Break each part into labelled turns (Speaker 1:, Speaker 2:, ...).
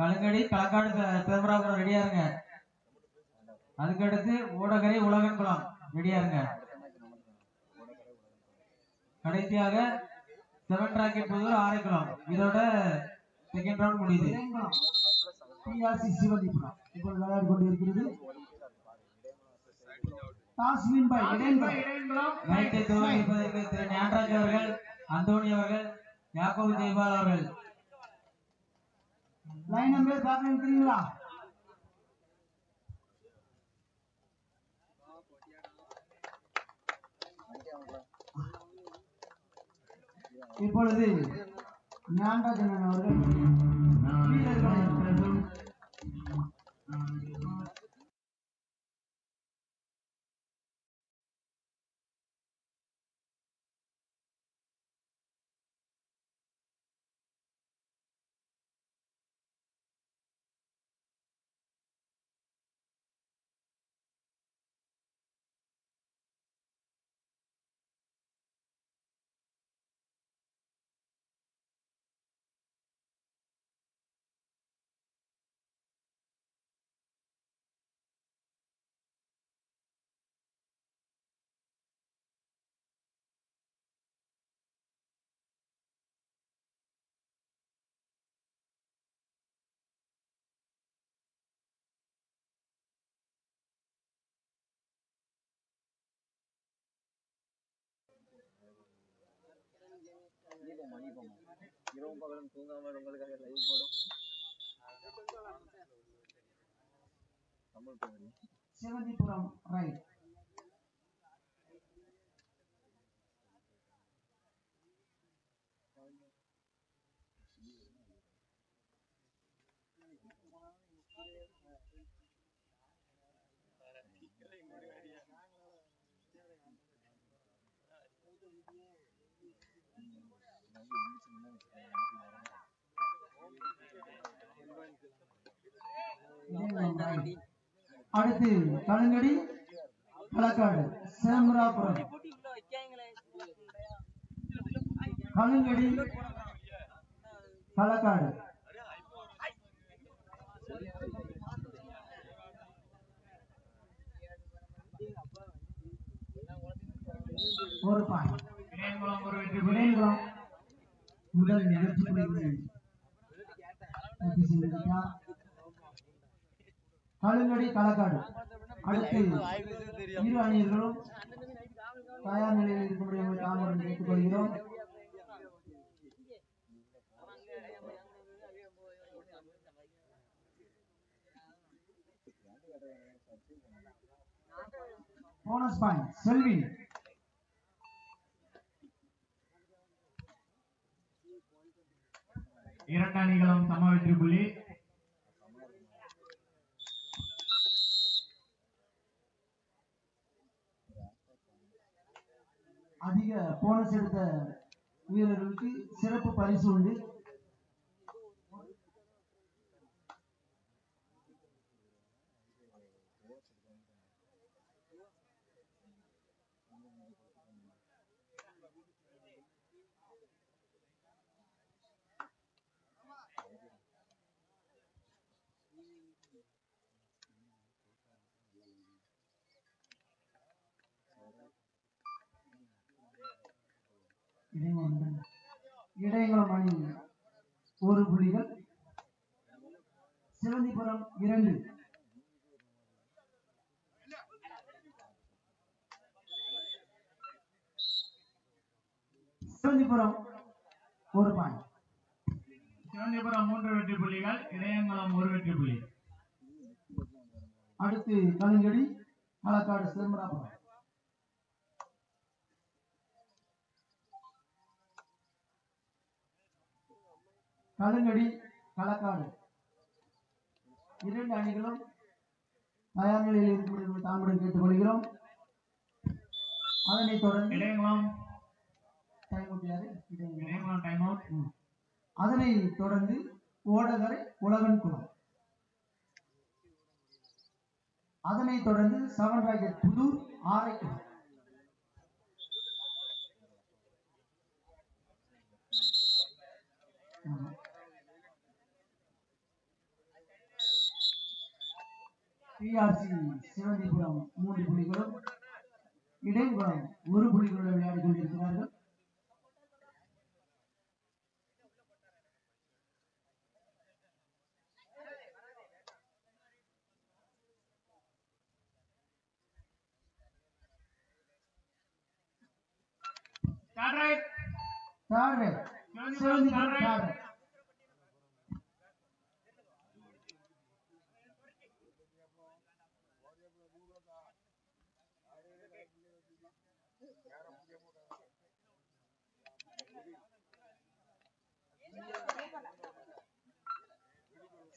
Speaker 1: கழுங்கடி களக்காடு த- ரெடியா இருங்க. அதுக்கடுத்து ஊடகரை உலகன்குளம் ரெடியா இருங்க. கடைசியாக செவன் ராக்கெட் புதூர் ஆரைக்குளம். இதோட செகண்ட் ரவுண்ட் முடியுது.
Speaker 2: பிஆர்சி சிவதீபுரம் இப்போது விளையாடி
Speaker 1: துவங்கி திரு ஞானராஜ் அவர்கள் அந்தோணி அவர்கள் யாக்கோபு ஜெய்பால் அவர்கள்.
Speaker 2: லைன் நம்பர் பார்க்க இருக்கிறீங்களா இப்பொழுது ஞானராஜன் அவர்கள்
Speaker 3: இரவும் பகலும் தூங்காமல் உங்களுக்காக லைவ் போடும் தமிழ் பகுதி
Speaker 2: சிவதிபுரம் ரைட் அடுத்து கலங்கடி களக்காடு சேமராபுரம் கலங்கடி களக்காடு ஒரு பாயிண்ட்
Speaker 1: இடையங்குளம் ஒரு வெற்றி
Speaker 2: விளையங்குளம் முதல் நிகழ்ச்சி. கழுங்கடி களக்காடு அடுத்து இரு அணியர்களும் தயார் நிலையில் இருக்கும்படி உங்களை தாமரை கேட்டுக்கொள்கிறோம் போனஸ் பாயிண்ட் செல்வி
Speaker 1: இரண்டு அணிகளும் சம வெற்றி புள்ளி
Speaker 2: அதிக போனஸ் எடுத்த வீரர்களுக்கு சிறப்பு பரிசு உண்டு. இடையங்குளம் அணி ஒரு புள்ளிகள் சிவந்திபுரம் இரண்டு. சிவந்திபுரம் ஒரு பாயிண்ட்
Speaker 1: சிவந்திபுரம் மூன்று வெற்றி புள்ளிகள் இடையங்குளம் ஒரு வெற்றி புள்ளி
Speaker 2: அடுத்து கலிங்கடி களக்காடு சிதம்பராபுரம் கலுங்கடி களக்காடு. இரண்டு அணிகளும் தயார் நிலையில் இருக்கிறவர்கள் தாமுடன் கேட்டுக்கொள்கிறோம். அதனைத் தொடர்ந்து டைம்
Speaker 1: டைம் அவுட்
Speaker 2: அதனை தொடர்ந்து ஓடகரை உலகன் குளம் அதனைத் தொடர்ந்து செவன் ராக்கெட் புதூர் ஆரைக்குளம் ஆமா. பிஆர்சி சிவந்திபுரம் மூன்று புள்ளிகளும் இடையங்குளம் ஒரு புள்ளிகளுடன் விளையாடி கொண்டிருக்கிறார்கள்.
Speaker 1: ஸ்டார்ட் ரைட்
Speaker 2: Third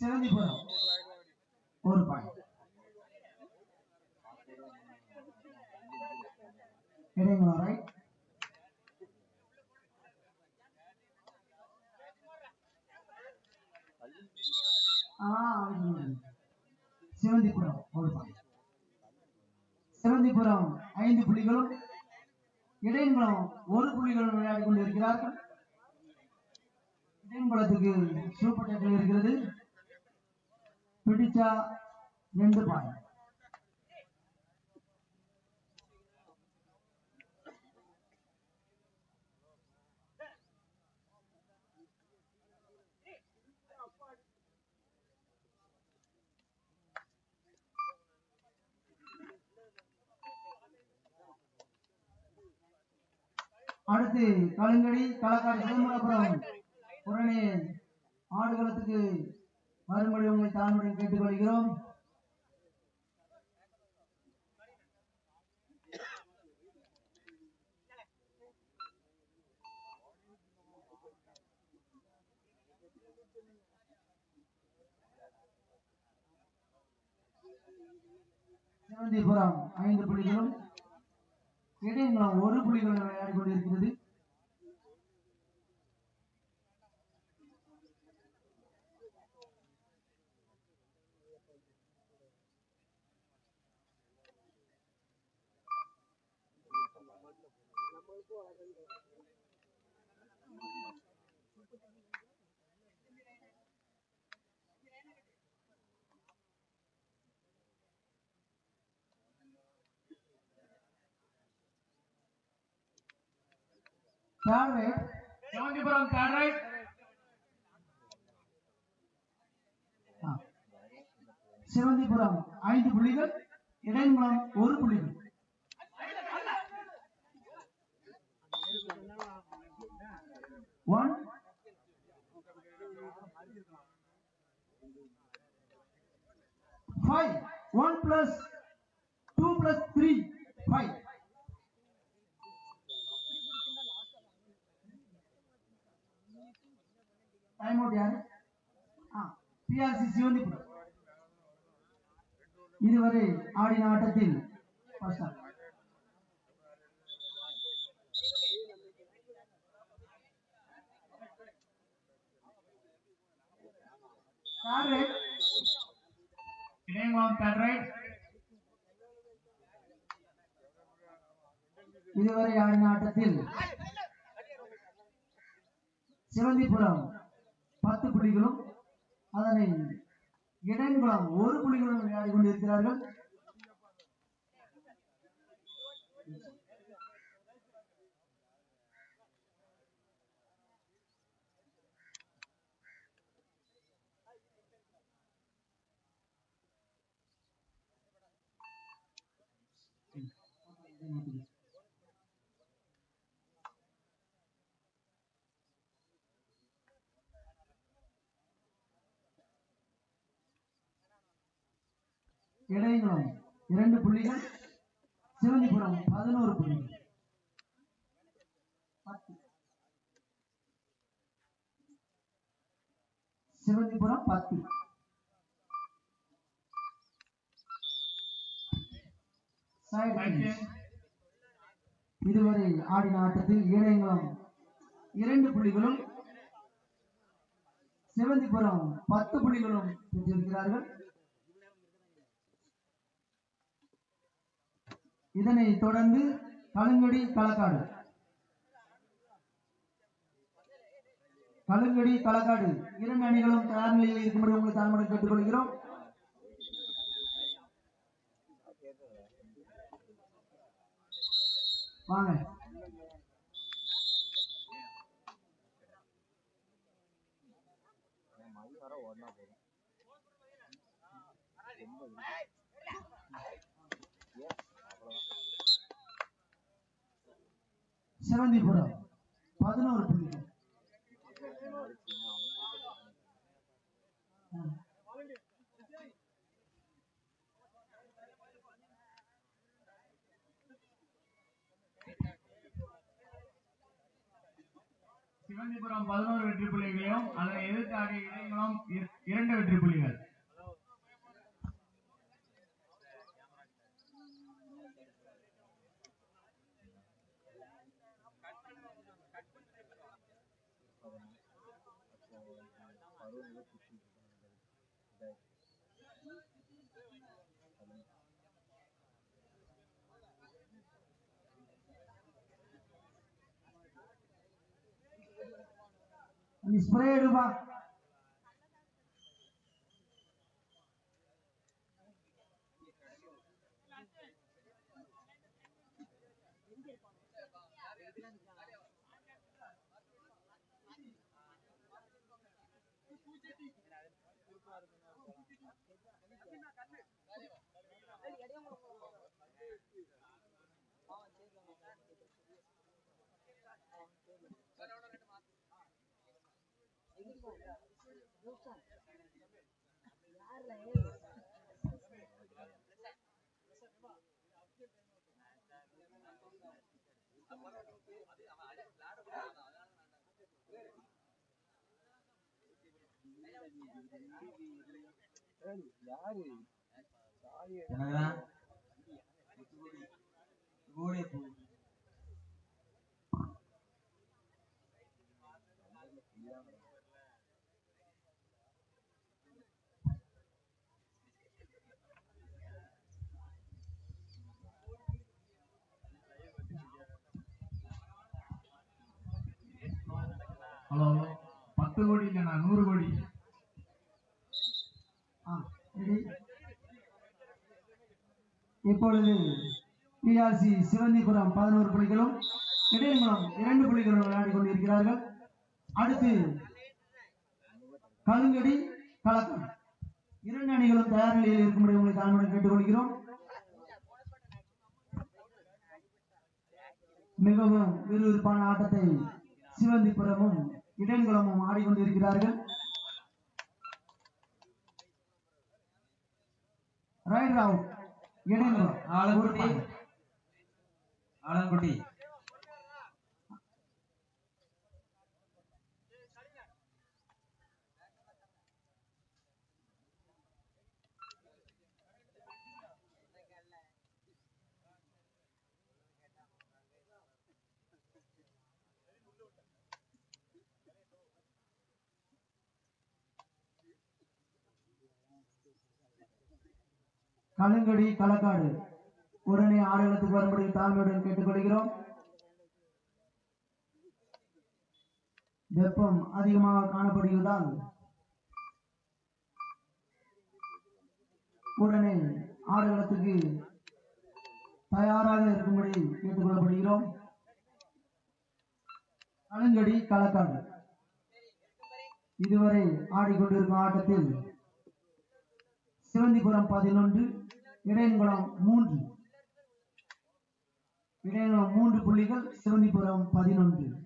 Speaker 2: சிவந்திபுரம் ஒரு பாயிண்ட் இடைங்களா ரைட் சிவந்திபுரம் ஒரு பாயிண்ட் சிவந்திபுரம் ஐந்து புள்ளிகளும் இடையங்குளம் ஒரு புள்ளிகள் விளையாடி கொண்டிருக்கிறார்கள். இடையங்குளத்துக்கு சூப்பர் டேக்கில் இருக்கிறது. பிடிச்சா ரெண்டு பாயிண்ட். அடுத்து கலுங்கடி களக்காடு சிதம்பரபுரம் உடனே ஆடுகளத்துக்கு மறுமொழி உங்களை தாழ்மையுடன் கேட்டுக்கொள்கிறோம். சிவந்திபுரம் ஐந்து புள்ளிகளும் இடையங்குளம் ஒரு புள்ளிகளுடன் விளையாடி கொண்டிருக்கிறது
Speaker 1: Thank you. Sivanthipuram
Speaker 2: start Sivanthipuram ஐந்து புள்ளிகள் இடையங்குளம் ஒரு புள்ளிகள். One five one plus two plus three five time out யாரு? ஆ பிஆர்சி சிவந்திபுரம் இதுவரை ஆடின ஆட்டத்தில் ஃபர்ஸ்ட் ஆஃப் யாரு
Speaker 1: இடையங்குளம் ஸ்டார்ட்
Speaker 2: இதுவரை ஆடின ஆட்டத்தில் சிவந்திபுரம் பத்து புலிகளும் அதனை இடையங்குளம் ஒரு புலிகளும் விளையாடி கொண்டிருக்கிறார்கள். இடையங்குளம் இரண்டு புள்ளிகள். சிவந்திபுரம் பதினோரு புள்ளிகள். சிவந்திபுரம் பத்து. இதுவரை ஆடின ஆட்டத்தில் ஏழையங்குளம் இரண்டு புள்ளிகளும். சிவந்திபுரம் பத்து புள்ளிகளும் பெற்றிருக்கிறார்கள். இதனை தொடர்ந்து கலங்கடி களக்காடு கலங்கடி களக்காடு இரண்டு அணிகளும் தயார் நிலையில் இருக்கும்படி உங்களை தாழ்மையுடன் கேட்டுக்கொள்கிறோம் வாங்க
Speaker 3: Yeah.
Speaker 2: சிவந்திபுரம் பதினோரு புள்ளிகள்
Speaker 1: சிவந்திபுரம் பதினோரு வெற்றி புள்ளிகளையும் அதனை எதிர்த்து ஆடிய இடையங்களும் இர- இரண்டு வெற்றி புள்ளிகள். Miss Bredova Gracias. ஹலோ பத்து கோடி இல்லைண்ணா நூறு கோடி
Speaker 2: ஆ, ready? இப்பொழுது பிஆர்சி சிவந்திபுரம் பதினோரு புள்ளிகளும் இடையங்குளம் இரண்டு புள்ளிகளும் விளையாடி கொண்டிருக்கிறார்கள். அடுத்து கலுங்கடி கலக்கம். இரண்டு அணிகளும் தயார் நிலையில் இருக்கும்படி உங்களை தாழ்மையுடன் கேட்டுக்கொள்கிறோம். மிகவும் விறுவிறுப்பான ஆட்டத்தை சிவந்திபுரமும் இடன்குளமும் ஆடிக்கொண்டிருக்கிறார்கள். Right out
Speaker 1: Idankulam
Speaker 2: Alangudi
Speaker 1: Alangudi
Speaker 2: Kalangadi Kalakkadu. உடனே ஆடுகளத்துக்கு வரும்படி தாழ்மையுடன் கேட்டுக்கொள்கிறோம். வெப்பம் அதிகமாக காணப்படுகிறதால் உடனே ஆடுகளத்துக்கு தயாராக இருக்கும்படி கேட்டுக்கொள்ளப்படுகிறோம். கலங்கடி களக்காடு. இதுவரை ஆடிக்கொண்டிருக்கும் ஆட்டத்தில் சிவந்திபுரம் பதினொன்று இடையங்குளம் மூன்று. இடையங்குளம் மூன்று புள்ளிகள் சிவந்திபுரம் பதினொன்று.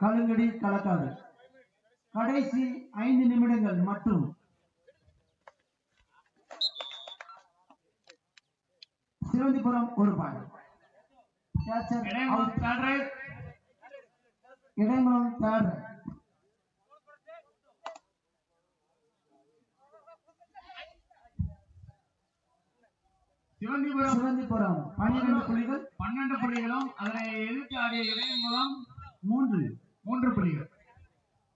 Speaker 2: கலுங்கடி களக்காடு. கடைசி ஐந்து நிமிடங்கள் மற்றும் சிவந்திபுரம் ஒரு
Speaker 1: right.
Speaker 2: இடையங்குளம் தேர்ட்
Speaker 4: சிவந்திபுரம்
Speaker 2: சிவந்திபுரம் பன்னிரண்டு புள்ளிகள்.
Speaker 4: பன்னெண்டு புள்ளிகளும் அதனை எதிர்த்து ஆடிய இடையங்குளம்
Speaker 2: மூன்று.
Speaker 4: மூன்று புள்ளிகள்.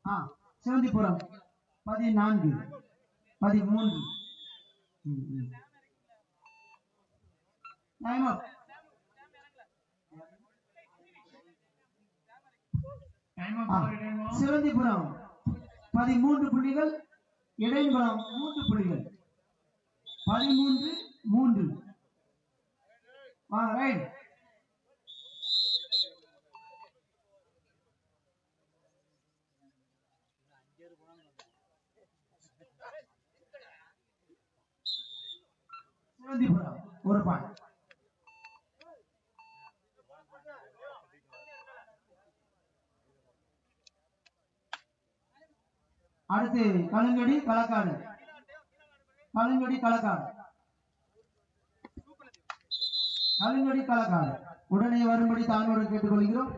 Speaker 2: ஆ சிவந்திபுரம் பதினான்கு. பதிமூன்று. சிவந்திபுரம் பதிமூன்று புள்ளிகள் இடையங்குளம் மூன்று புள்ளிகள். பதிமூன்று மூன்று. வாங்க ரைட் சிவந்திபுரம் ஒரு பாயிண்ட் அடுத்து கலுங்கடி களக்காடு கலுங்கடி களக்காடு கலுங்கடி களக்காடு உடனே வரும்படி தானோடு கேட்டுக்கொள்கிறோம்.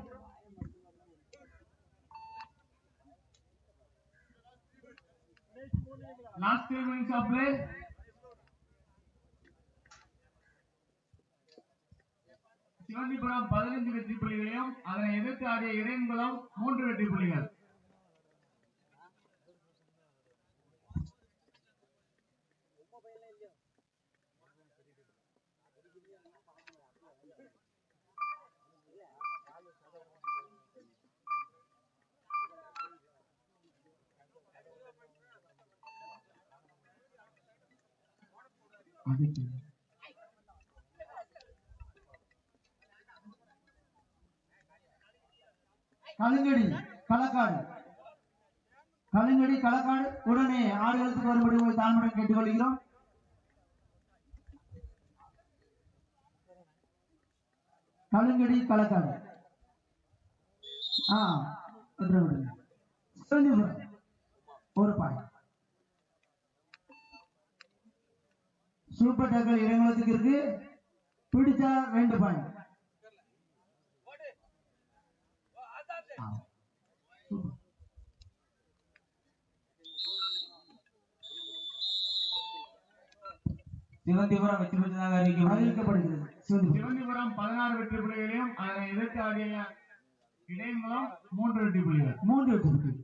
Speaker 4: லாஸ்ட் சிவந்திபுரம் பதினைந்து வெற்றி புள்ளிகளையும் அதனை எதிர்த்து ஆடிய இடையங்குளம் மூன்று வெற்றி புள்ளிகள்.
Speaker 2: கலுங்கடி களக்காடு. கலங்கடி களக்காடு. உடனே ஆடுகளுக்கு வரும்படி உங்கள் தாழ்மையுடன் கேட்டுக்கொள்கிறோம். கலுங்கடி களக்காடு. ஆ ஒரு பாயிண்ட் சூப்பர் டக்கர் இறங்குறதுக்கு இருக்கு. பிடிச்சா ரெண்டு பாயிண்ட்
Speaker 1: சிவந்திபுரம் வெற்றி பெற்றதாக அறிவிக்கப்படுகிறது.
Speaker 4: சிவந்திபுரம். பதினாறு வெற்றி புள்ளிகளையும் அதனை எதிர்த்து ஆடிய இடையங்குளம் மூன்று வெற்றி புள்ளிகள்.
Speaker 2: மூன்று வெற்றி புள்ளி